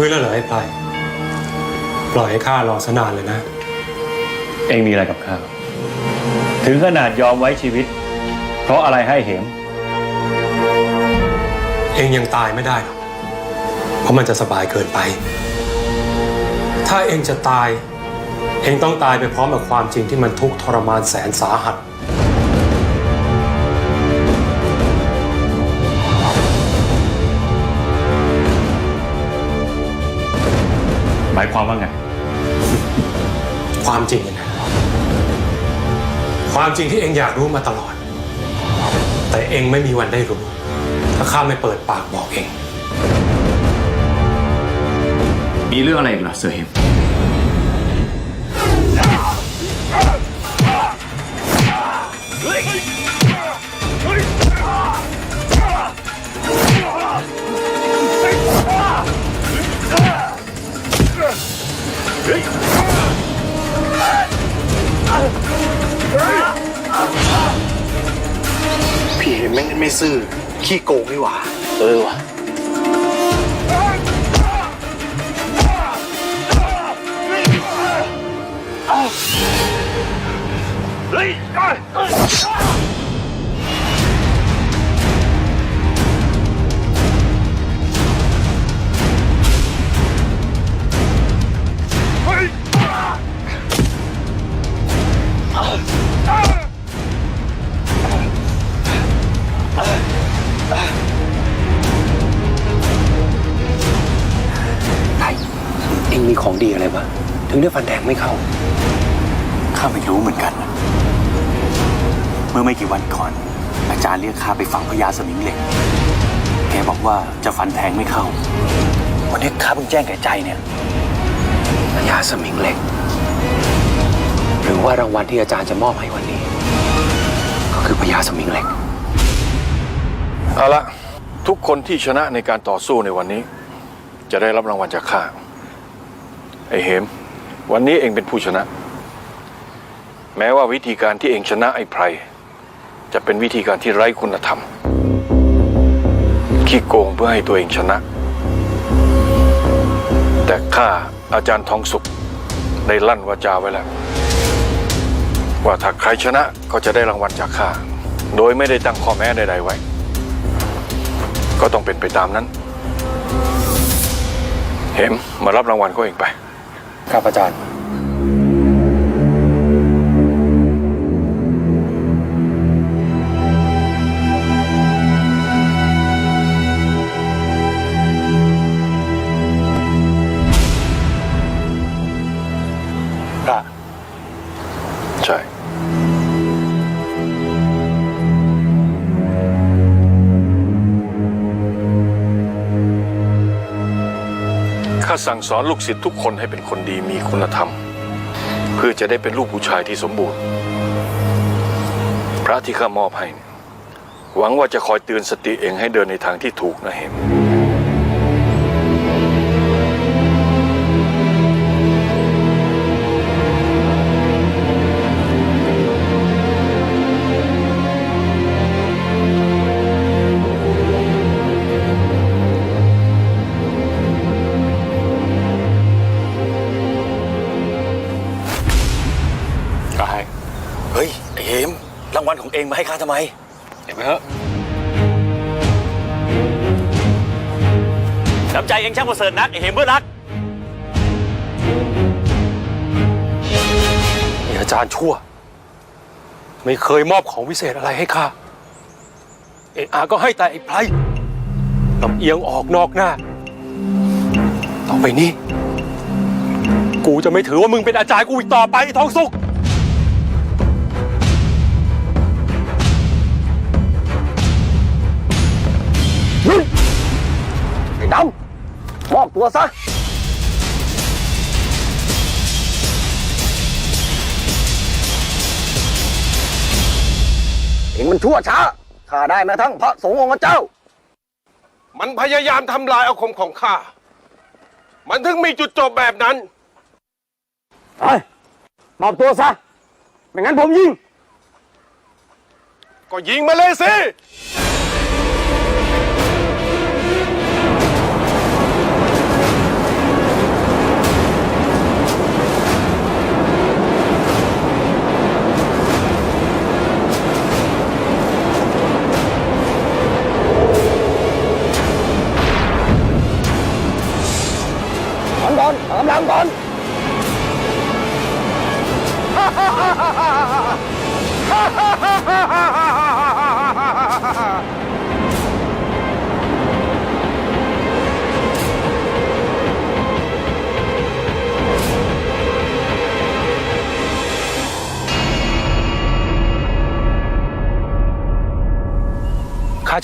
ฟื้นแล้วเหรอไอ้ไพรปล่อยให้ข้ารอซะนานเลยนะ เองมีอะไรกับข้าถึงขนาดยอมไว้ชีวิต เพราะอะไรให้เหม เองยังตายไม่ได้หรอก เพราะมันจะสบายเกินไป ถ้าเองจะตาย เองต้องตายไปพร้อมกับความจริงที่มันทุกข์ทรมานแสนสาหัส มายความว่าไง ความจริงนะความจริงที่เองอยากรู้มาตลอด แต่เองไม่มีวันได้รู้ ถ้าข้าไม่เปิดปากบอกเอง มีเรื่องอะไรอีกล่ะเสือเห็มพี่เห็นแม่ ไม่ซื่อขี้โกงนี่หว่า เออวะ ถึงได้ฟันแทงไม่เข้า ข้าไม่รู้เหมือนกันนะเมื่อไม่กี่วันก่อน อาจารย์เรียกข้าไปฟังพญาสมิงเหล็ก แกบอกว่าจะฟันแทงไม่เข้า วันนี้ข้าเพิ่งแจ้งแก่ใจเนี่ยพญาสมิงเหล็ก หรือว่ารางวัลที่อาจารย์จะมอบให้วันนี้ ก็คือพญาสมิงเหล็ก เอาละทุกคนที่ชนะในการต่อสู้ในวันนี้ จะได้รับรางวัลจากข้าไอเหม วันนี้เองเป็นผู้ชนะ แม้ว่าวิธีการที่เองชนะไอ้ไพรจะเป็นวิธีการที่ไร้คุณธรรม ขี้โกงเพื่อให้ตัวเองชนะ แต่ข้าอาจารย์ทองสุขได้ลั่นวาจาไว้แล้ว ว่าถ้าใครชนะก็จะได้รางวัลจากข้า โดยไม่ได้ตั้งข้อแม้ใดๆไว้ ก็ต้องเป็นไปตามนั้น เห็มมารับรางวัลก็เองไป ครับอาจารย์ สั่งสอนลูกศิษย์ทุกคนให้เป็นคนดีมีคุณธรรม เพื่อจะได้เป็นลูกผู้ชายที่สมบูรณ์ พระที่ข้ามอบให้หวังว่าจะคอยเตือนสติเองให้เดินในทางที่ถูกนะเห็น รางวัลของเองมาให้ข้าทำไมเห็นไหมฮะน้ำใจเองช่างประเสริฐนักไอ้เหมเพื่อนรักนี่อาจารย์ชั่ว ไม่เคยมอบของวิเศษอะไรให้ข้าเอะอาก็ให้แต่ไอ้ไพรลำเอียงออกนอกหน้า ต่อไปนี้ กูจะไม่ถือว่ามึงเป็นอาจารย์กูอีกต่อไปไอ้ทองสุก ดำมอบตัวซะเองมันชั่วช้าข้าได้แม้ทั้งพระสงฆ์องค์เจ้า มันพยายามทำลายอาคมของข้า มันถึงมีจุดจบแบบนั้น ไปมอบตัวซะ ไม่งั้นผมยิง ก็ยิงมาเลยสิ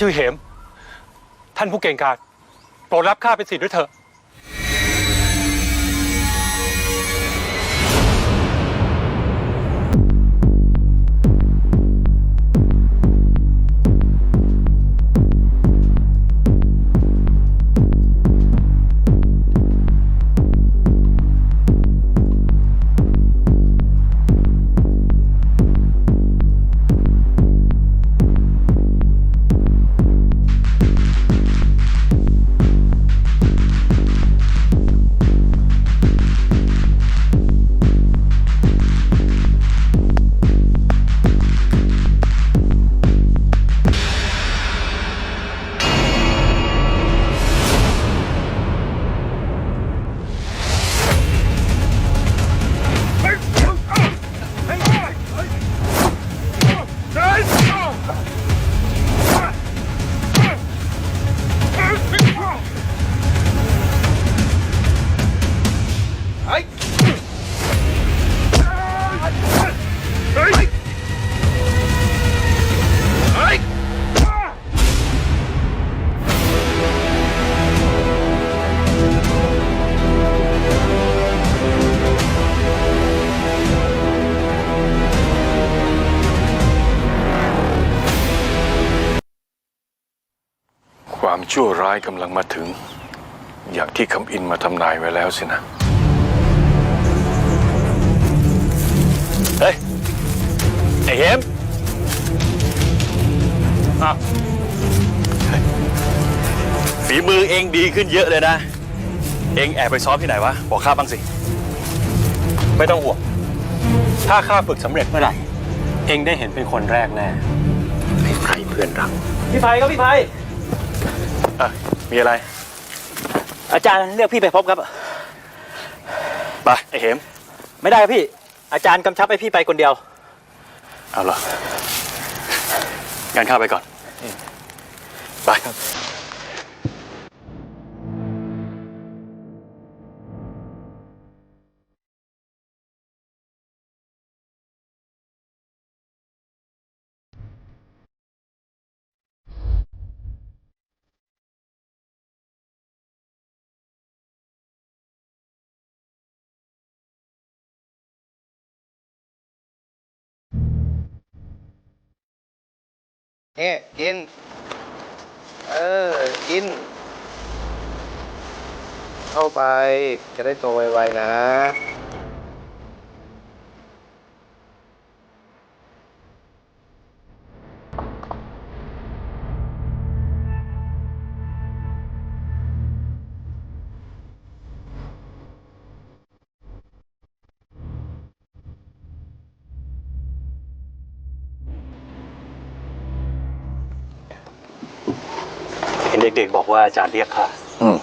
ชื่อเหม ท่านผู้เก่งกาจโปรดรับข้าเป็นศิษย์ด้วยเถอะ ชั่วร้ายกำลังมาถึง อย่างที่คำอินมาทำนายไว้แล้วสินะ เฮ้ย ไอ้เหมอ้าวเฮ้ยฝีมือเองดีขึ้นเยอะเลยนะ เองแอบไปซ้อมที่ไหนวะ บอกข้าบ้างสิ ไม่ต้องห่วง ถ้าข้าฝึกสำเร็จเมื่อไหร่ เองได้เห็นเป็นคนแรกแน่ไอ้ไพรเพื่อนรัก พี่ไพครับพี่ไพ อะมีอะไร อาจารย์เรียกพี่ไปพบครับ ไปไอ้เหม ไม่ได้ครับพี่ อาจารย์กำชับให้พี่ไปคนเดียว เอาเหรองั้นข้าไปก่อน ไปเนี่ยกิน เออ กิน เข้าไป จะได้โตไวๆนะ เห็นเด็กๆบอกว่าอาจารย์เรียกข้าอืม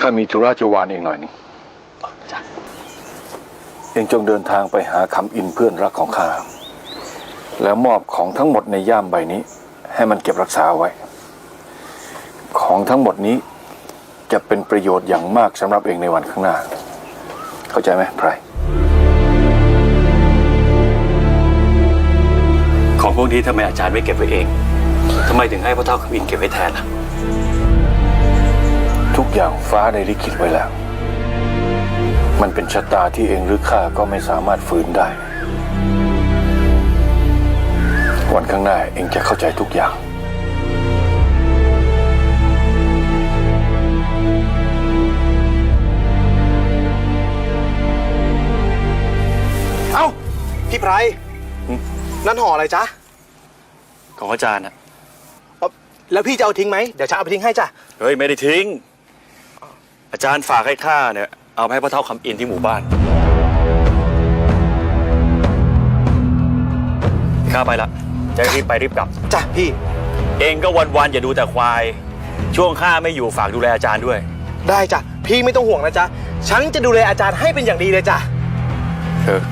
ข้ามีธุระจะวานเองหน่อยหนึงจ้ะเองจงเดินทางไปหาคำอินเพื่อนรักของข้าแล้วมอบของทั้งหมดในย่ามใบนี้ ให้มันเก็บรักษาไว้ ของทั้งหมดนี้จะเป็นประโยชน์อย่างมากสำหรับเองในวันข้างหน้า เข้าใจไหมไพร ของพวกนี้ทำไมอาจารย์ไม่เก็บไว้เองทำ ไมถึงให้พ่อเท่าคำอินเก็บไว้แทนล่ะ ทุกอย่างฟ้าได้ลิขิตไว้แล้ว มันเป็นชะตาที่เองหรือข้าก็ไม่สามารถฝืนได้ วันข้างหน้าเองจะเข้าใจทุกอย่างเอ้าพี่ไพรนั่นห่ออะไรจ๊ะ ของอาจารย์นะเอ้า แล้วพี่จะเอาทิ้งไหมเดี๋ยวฉันเอาไปทิ้งให้จ้ะเฮ้ย ไม่ได้ทิ้ง อาจารย์ฝากให้ข้าเนี่ย เอาไปให้พ่อเท่าคำอินที่หมู่บ้าน ข้าไปละจะรีบไปรีบกลับ จ้ะพี่ เองก็วันๆอย่าดูแต่ควาย ช่วงข้าไม่อยู่ฝากดูแลอาจารย์ด้วย ได้จ้ะพี่ไม่ต้องห่วงนะจ๊ะฉันจะดูแลอาจารย์ให้เป็นอย่างดีเลยจ้ะ เออ